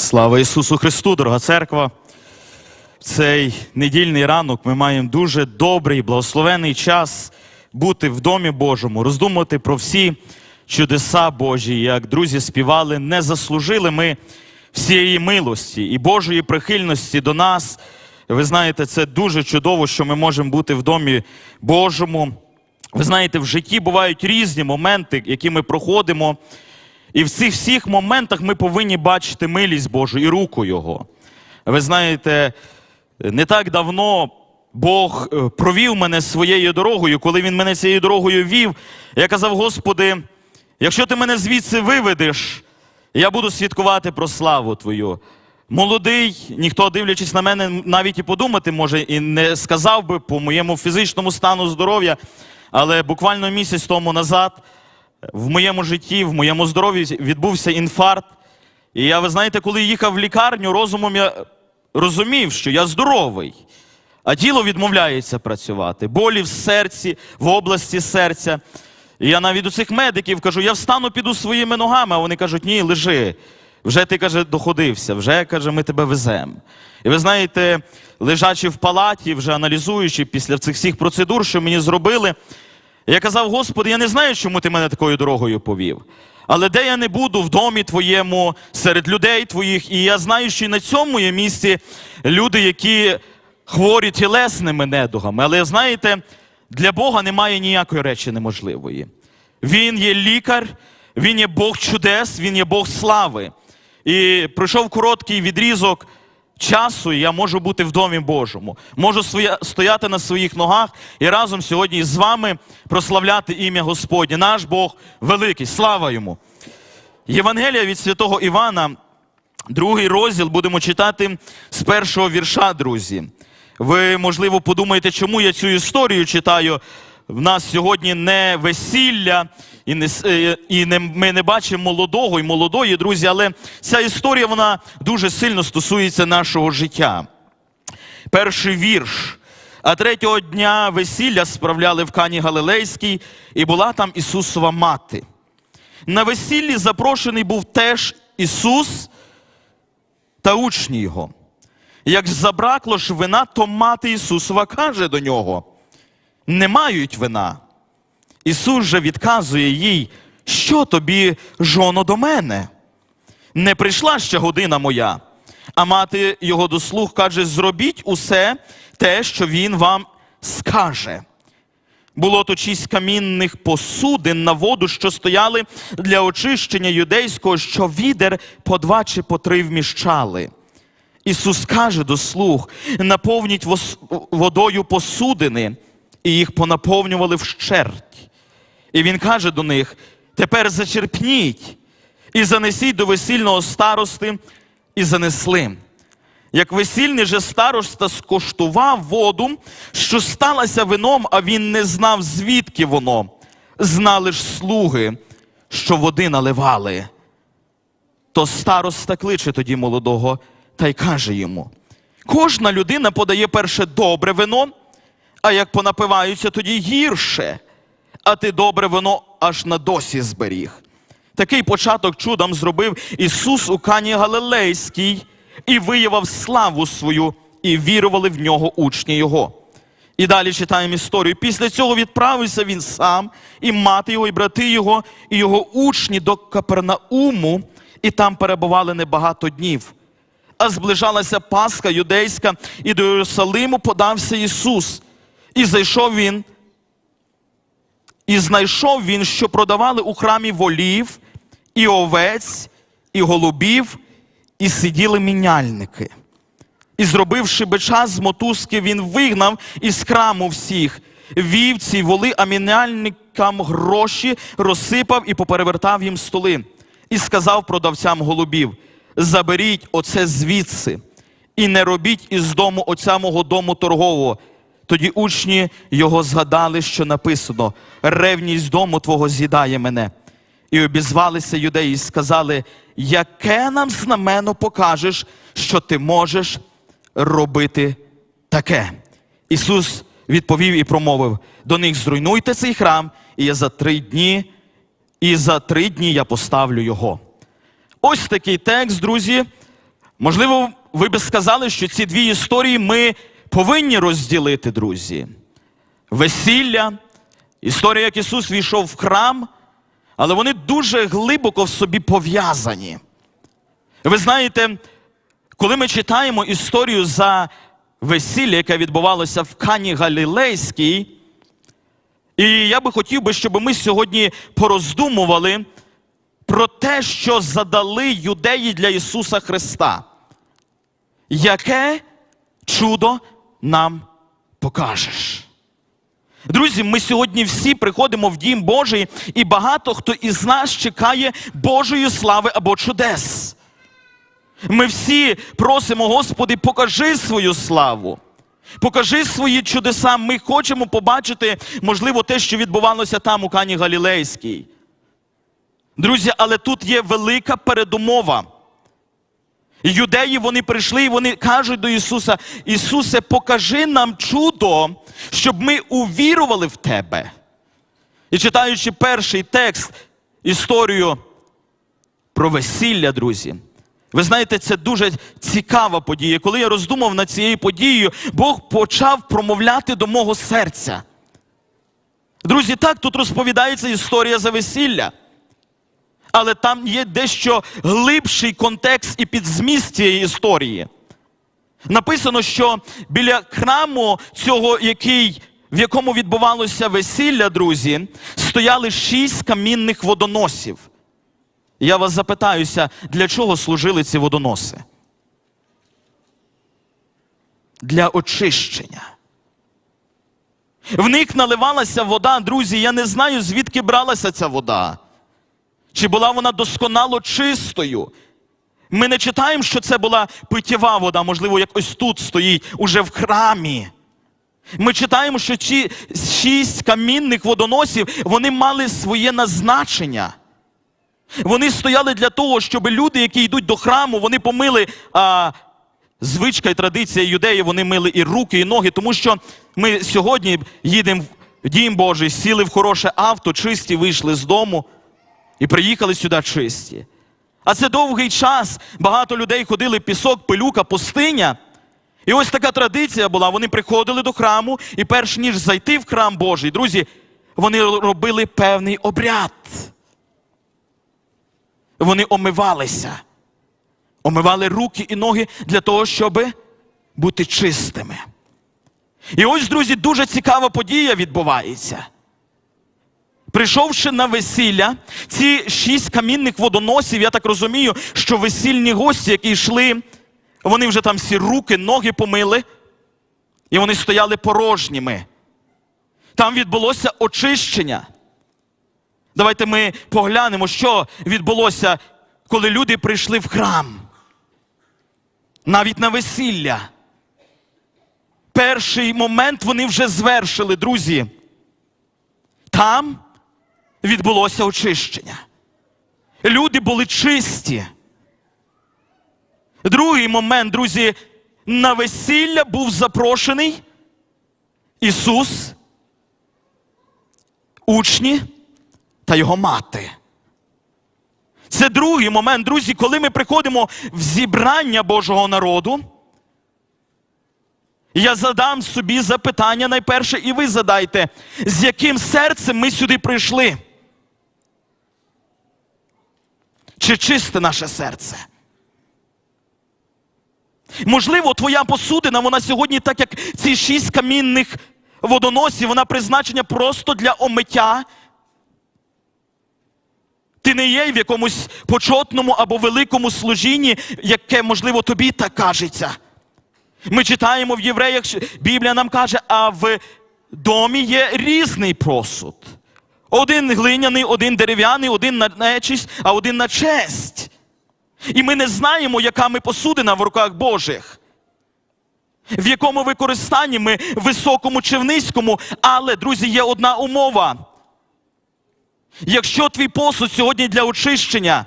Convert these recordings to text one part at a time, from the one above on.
Слава Ісусу Христу, дорога церква! В цей недільний ранок ми маємо дуже добрий, благословений час бути в домі Божому, роздумувати про всі чудеса Божі. Як друзі співали, не заслужили ми всієї милості і Божої прихильності до нас. Ви знаєте, це дуже чудово, що ми можемо бути в домі Божому. Ви знаєте, в житті бувають різні моменти, які ми проходимо. І в цих всіх моментах ми повинні бачити милість Божу і руку Його. Ви знаєте, не так давно Бог е, провів мене своєю дорогою, коли Він мене цією дорогою вів. Я казав, Господи, якщо ти мене звідси виведеш, я буду свідкувати про славу Твою. Молодий, ніхто, дивлячись на мене, навіть і подумати може, і не сказав би по моєму фізичному стану здоров'я, але буквально місяць тому назад в моєму житті, в моєму здоров'ї відбувся інфаркт. І я, ви знаєте, коли їхав в лікарню, розумом я розумів, що я здоровий, а тіло відмовляється працювати. Болі в серці, в області серця. І я навіть у цих медиків кажу: я встану, піду своїми ногами, а вони кажуть, ні, лежи. Вже ти каже, доходився, вже каже, ми тебе веземо. І ви знаєте, лежачи в палаті, вже аналізуючи після цих всіх процедур, що мені зробили, я казав, Господи, я не знаю, чому ти мене такою дорогою повів. Але де я не буду, в домі твоєму, серед людей твоїх, і я знаю, що і на цьому є місці люди, які хворі тілесними недугами. Але знаєте, для Бога немає ніякої речі неможливої. Він є лікар, він є Бог чудес, він є Бог слави. І пройшов короткий відрізок часу, я можу бути в домі Божому. Можу стояти на своїх ногах і разом сьогодні з вами прославляти ім'я Господнє. Наш Бог великий. Слава йому! Євангелія від святого Івана, другий розділ будемо читати з першого вірша, друзі. Ви, можливо, подумаєте, чому я цю історію читаю. В нас сьогодні не весілля, і не, е, і не, ми не бачимо молодого і молодої, друзі, але ця історія вона дуже сильно стосується нашого життя. Перший вірш. А третього дня весілля справляли в Кані Галилейській, і була там Ісусова мати. На весіллі запрошений був теж Ісус та учні Його. Як забракло ж вина, то мати Ісусова каже до нього: не мають вина. Ісус же відказує їй, що тобі, жоно, до мене? Не прийшла ще година моя. А мати його до слух каже: зробіть усе те, що він вам скаже. Було то шість камінних посудин на воду, що стояли для очищення юдейського, що відер по два чи по три вміщали. Ісус каже до слуг: наповніть водою посудини, і їх понаповнювали вщерть. І він каже до них: тепер зачерпніть і занесіть до весільного старости, і занесли. Як весільний же староста скоштував воду, що сталася вином, а він не знав, звідки воно. Знали ж слуги, що води наливали. То староста кличе тоді молодого та й каже йому: кожна людина подає перше добре вино, а як понапиваються, тоді гірше, а ти добре вино аж на досі зберіг. Такий початок чудом зробив Ісус у Кані Галилейській і виявив славу свою, і вірували в нього учні Його. І далі читаємо історію. Після цього відправився він сам, і мати його, і брати його, і його учні до Капернауму, і там перебували небагато днів. А зближалася Пасха юдейська, і до Єрусалиму подався Ісус. І зайшов він і знайшов він, що продавали у храмі волів, і овець, і голубів, і сиділи міняльники. І зробивши бича з мотузки, він вигнав із храму всіх, вів ці воли, а міняльникам гроші розсипав і поперевертав їм столи. І сказав продавцям голубів: заберіть оце звідси, і не робіть із дому отця мого дому торгового. Тоді учні його згадали, що написано: ревність дому твого з'їдає мене. І обізвалися юдеї і сказали, яке нам знамено покажеш, що ти можеш робити таке. Ісус відповів і промовив: до них зруйнуйте цей храм, і я за три дні, і за три дні я поставлю його. Ось такий текст, друзі. Можливо, ви би сказали, що ці дві історії ми повинні розділити, друзі. Весілля, історія, як Ісус війшов в храм, але вони дуже глибоко в собі пов'язані. Ви знаєте, коли ми читаємо історію за весілля, яке відбувалося в Кані Галілейській, і я би хотів би, щоб ми сьогодні пороздумували про те, що задали юдеї для Ісуса Христа. Яке чудо нам покажеш? Друзі, ми сьогодні всі приходимо в Дім Божий, і багато хто із нас чекає Божої слави або чудес. Ми всі просимо, Господи, покажи свою славу. Покажи свої чудеса. Ми хочемо побачити, можливо, те, що відбувалося там у Кані Галілейській. Друзі, але тут є велика передумова. Юдеї вони прийшли і вони кажуть до Ісуса: Ісусе, покажи нам чудо, щоб ми увірували в Тебе. І читаючи перший текст, історію про весілля, друзі. Ви знаєте, це дуже цікава подія. Коли я роздумав над цією подією, Бог почав промовляти до мого серця. Друзі, так тут розповідається історія за весілля. Але там є дещо глибший контекст і підзміст цієї історії. Написано, що біля храму цього, який, в якому відбувалося весілля, друзі, стояли шість камінних водоносів. Я вас запитаюся, для чого служили ці водоноси? Для очищення. В них наливалася вода, друзі. Я не знаю, звідки бралася ця вода. Чи була вона досконало чистою? Ми не читаємо, що це була питєва вода, можливо, як ось тут стоїть, уже в храмі. Ми читаємо, що ці шість камінних водоносів вони мали своє назначення. Вони стояли для того, щоб люди, які йдуть до храму, вони помили а, звичка і традиція юдеїв, вони мили і руки, і ноги, тому що ми сьогодні їдемо в Дім Божий, сіли в хороше авто, чисті, вийшли з дому і приїхали сюди чисті. А це довгий час. Багато людей ходили пісок, пилюка, пустиня. І ось така традиція була. Вони приходили до храму, і перш ніж зайти в храм Божий, друзі, вони робили певний обряд. Вони омивалися, омивали руки і ноги для того, щоб бути чистими. І ось, друзі, дуже цікава подія відбувається. Прийшовши на весілля, ці шість камінних водоносів, я так розумію, що весільні гості, які йшли, вони вже там всі руки, ноги помили, і вони стояли порожніми. Там відбулося очищення. Давайте ми поглянемо, що відбулося, коли люди прийшли в храм. Навіть на весілля. Перший момент вони вже звершили, друзі. Там відбулося очищення. Люди були чисті. Другий момент, друзі, на весілля був запрошений Ісус, учні та його мати. Це другий момент, друзі, коли ми приходимо в зібрання Божого народу. Я задам собі запитання найперше, і ви задайте, з яким серцем ми сюди прийшли? Чи чисте наше серце? Можливо, твоя посудина, вона сьогодні, так як ці шість камінних водоносів, вона призначена просто для омиття. Ти не є в якомусь почотному або великому служінні, яке, можливо, тобі так кажеться. Ми читаємо в євреях, Біблія нам каже, а в домі є різний посуд. Один глиняний, один дерев'яний, один на нечисть, а один на честь. І ми не знаємо, яка ми посудина в руках Божих. В якому використанні ми високому чи в низькому, але, друзі, є одна умова. Якщо твій посуд сьогодні для очищення,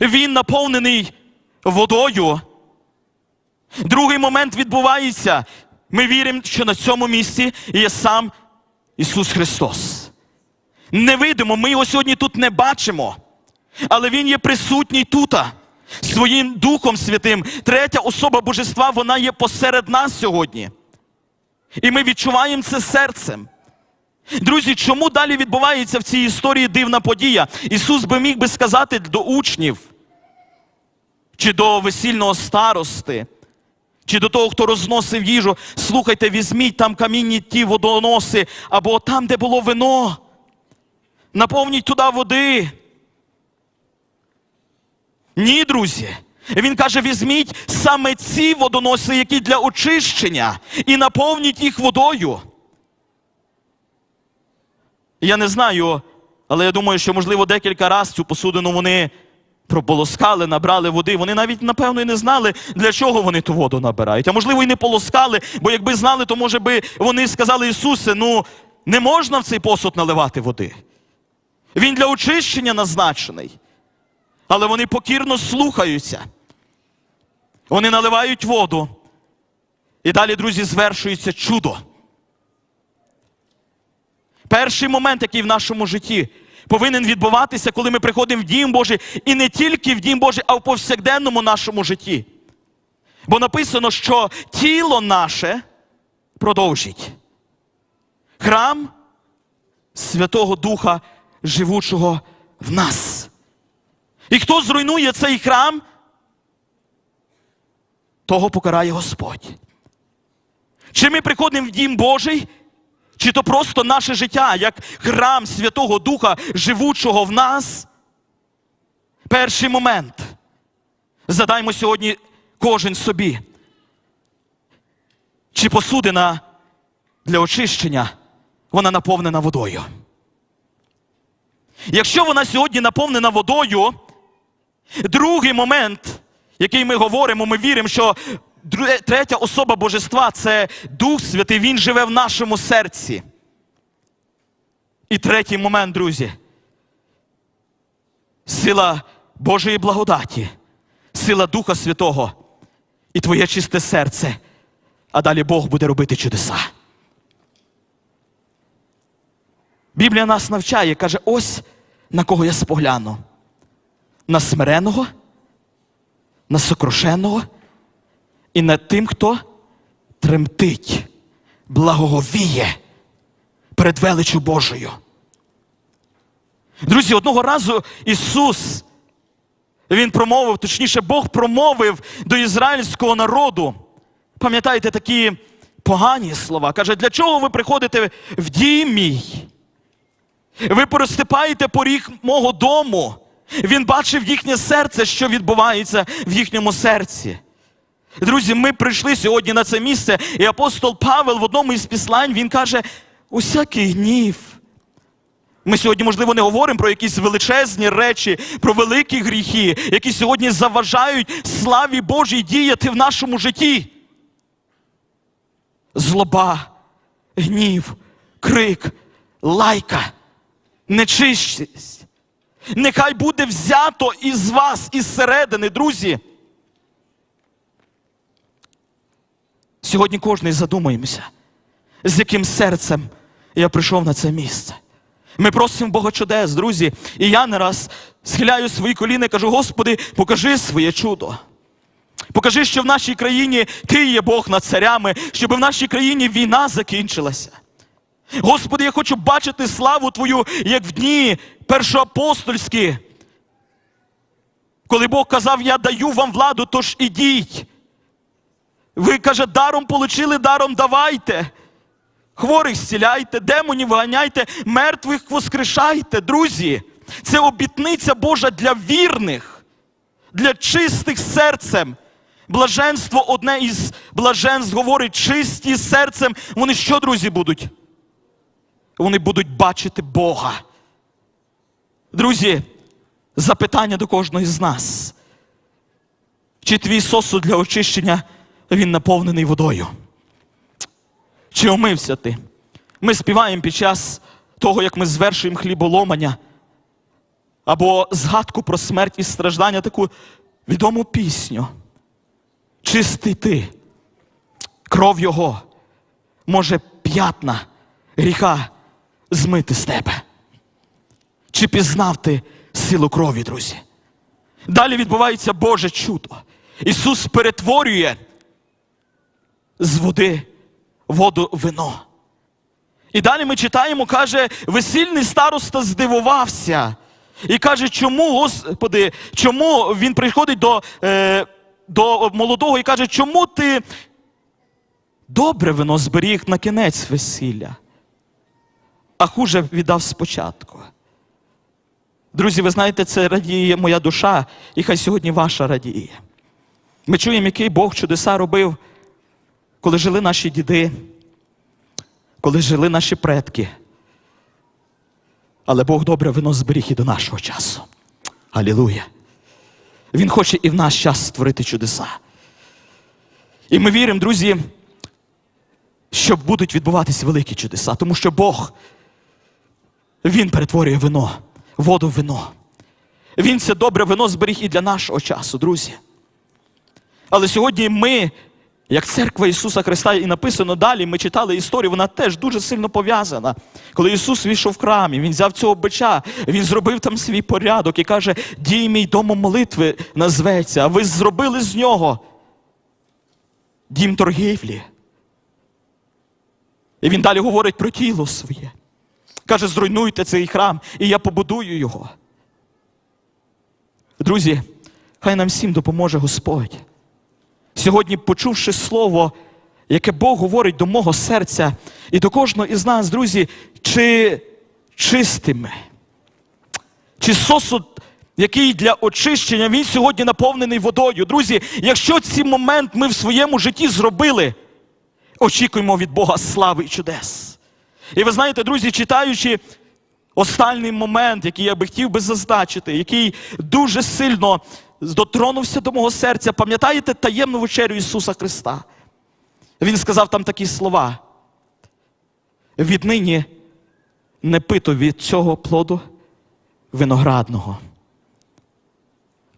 він наповнений водою. Другий момент відбувається. Ми віримо, що на цьому місці є сам Ісус Христос. Невидимо, ми його сьогодні тут не бачимо, але Він є присутній тут. своїм Духом Святим. Третя особа Божества, вона є посеред нас сьогодні. І ми відчуваємо це серцем. Друзі, чому далі відбувається в цій історії дивна подія? Ісус би міг би сказати до учнів, чи до весільного старости, чи до того, хто розносив їжу, слухайте, візьміть там камінні ті водоноси, або там, де було вино, наповніть туди води. Ні, друзі. Він каже: візьміть саме ці водоноси, які для очищення, і наповніть їх водою. Я не знаю, але я думаю, що, можливо, декілька разів цю посудину вони прополоскали, набрали води. Вони навіть, напевно, і не знали, для чого вони ту воду набирають. А можливо, і не полоскали, бо якби знали, то може би вони сказали Ісусе, ну не можна в цей посуд наливати води. Він для очищення назначений. Але вони покірно слухаються. Вони наливають воду. І далі, друзі, звершується чудо. Перший момент, який в нашому житті повинен відбуватися, коли ми приходимо в Дім Божий, і не тільки в Дім Божий, а в повсякденному нашому житті. Бо написано, що тіло наше продовжить. Храм Святого Духа, живучого в нас. І хто зруйнує цей храм, того покарає Господь. Чи ми приходимо в Дім Божий, чи то просто наше життя, як храм Святого Духа, живучого в нас? Перший момент. Задаймо сьогодні кожен собі. Чи посудина для очищення, вона наповнена водою? Якщо вона сьогодні наповнена водою, другий момент, який ми говоримо, ми віримо, що третя особа Божества це Дух Святий, Він живе в нашому серці. І третій момент, друзі. Сила Божої благодаті, сила Духа Святого і твоє чисте серце. А далі Бог буде робити чудеса. Біблія нас навчає, каже, ось на кого я спогляну. На смиреного, на сокрушеного і над тим, хто тремтить, благоговіє перед величю Божою. Друзі, одного разу Ісус, Він промовив, точніше, Бог промовив до ізраїльського народу. Пам'ятаєте такі погані слова? Каже, для чого ви приходите в дім мій? Ви переступаєте поріг мого дому. Він бачив їхнє серце, що відбувається в їхньому серці. Друзі, ми прийшли сьогодні на це місце, і апостол Павел в одному із післань він каже: усякий гнів. Ми сьогодні, можливо, не говоримо про якісь величезні речі, про великі гріхи, які сьогодні заважають славі Божій діяти в нашому житті. Злоба, гнів, крик, лайка, нечистість. Нехай буде взято із вас, із середини, друзі. Сьогодні кожен задумаємося, з яким серцем я прийшов на це місце. Ми просимо Бога чудес, друзі. І я не раз схиляю свої коліни і кажу: Господи, покажи своє чудо. Покажи, що в нашій країні Ти є Бог над царями, щоб в нашій країні війна закінчилася. Господи, я хочу бачити славу Твою, як в дні першоапостольські. Коли Бог казав, я даю вам владу, тож ідіть. Ви, каже, даром получили, даром давайте. Хворих зціляйте, демонів виганяйте, мертвих воскрешайте, друзі. Це обітниця Божа для вірних, для чистих серцем. Блаженство одне із блаженств говорить, чисті серцем. Вони що, друзі, будуть? Вони будуть бачити Бога. Друзі, запитання до кожного з нас. Чи твій сосуд для очищення він наповнений водою? Чи омився ти? Ми співаємо під час того, як ми звершуємо хліболомання, або згадку про смерть і страждання, таку відому пісню. Чистий ти, кров Його може п'ятна гріха змити з тебе. Чи пізнав ти силу крові, друзі? Далі відбувається Боже чудо. Ісус перетворює з води воду вино. І далі ми читаємо, каже, весільний староста здивувався. І каже, чому, Господи, чому він приходить до, е, до молодого і каже, чому ти добре вино зберіг на кінець весілля, а хуже віддав спочатку. Друзі, ви знаєте, це радіє моя душа, і хай сьогодні ваша радіє. Ми чуємо, який Бог чудеса робив, коли жили наші діди, коли жили наші предки. Але Бог добре вино зберіг і до нашого часу. Алілуя. Він хоче і в наш час створити чудеса. І ми віримо, друзі, що будуть відбуватися великі чудеса, тому що Бог, Він перетворює вино, воду в вино. Він це добре вино зберіг і для нашого часу, друзі. Але сьогодні ми, як церква Ісуса Христа, і написано далі, ми читали історію, вона теж дуже сильно пов'язана. Коли Ісус війшов в храмі, Він взяв цього бича, Він зробив там свій порядок і каже, дій мій домом молитви назветься, а ви зробили з нього дім торгівлі. І він далі говорить про тіло своє. Каже, зруйнуйте цей храм, і я побудую його. Друзі, хай нам всім допоможе Господь. Сьогодні, почувши слово, яке Бог говорить до мого серця і до кожного із нас, друзі, чи чистими, чи сосуд, який для очищення, він сьогодні наповнений водою. Друзі, якщо цей момент ми в своєму житті зробили, очікуємо від Бога слави і чудес. І ви знаєте, друзі, читаючи останній момент, який я би хотів би зазначити, який дуже сильно дотронувся до мого серця, пам'ятаєте таємну вечерю Ісуса Христа? Він сказав там такі слова. Віднині не пито від цього плоду виноградного,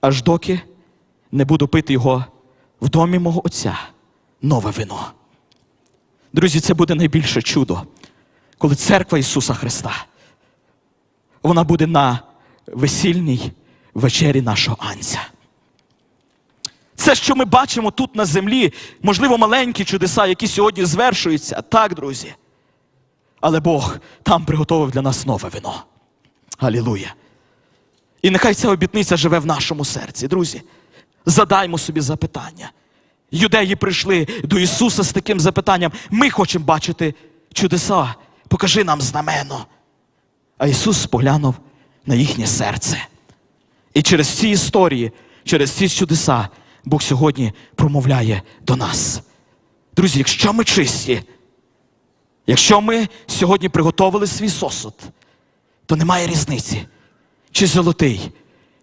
аж доки не буду пити його в домі мого Отця нове вино. Друзі, це буде найбільше чудо, коли церква Ісуса Христа, вона буде на весільній вечері нашого Анця. Це, що ми бачимо тут на землі, можливо, маленькі чудеса, які сьогодні звершуються, так, друзі. Але Бог там приготовив для нас нове вино. Алілуя. І нехай ця обітниця живе в нашому серці, друзі. Задаймо собі запитання. Юдеї прийшли до Ісуса з таким запитанням: ми хочемо бачити чудеса, покажи нам знамено. А Ісус поглянув на їхнє серце. І через ці історії, через ці чудеса, Бог сьогодні промовляє до нас. Друзі, якщо ми чисті, якщо ми сьогодні приготовили свій сосуд, то немає різниці, чи золотий,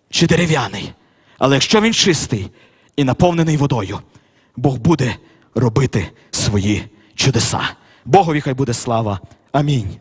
чи дерев'яний. Але якщо він чистий і наповнений водою, Бог буде робити свої чудеса. Богові хай буде слава. Amém.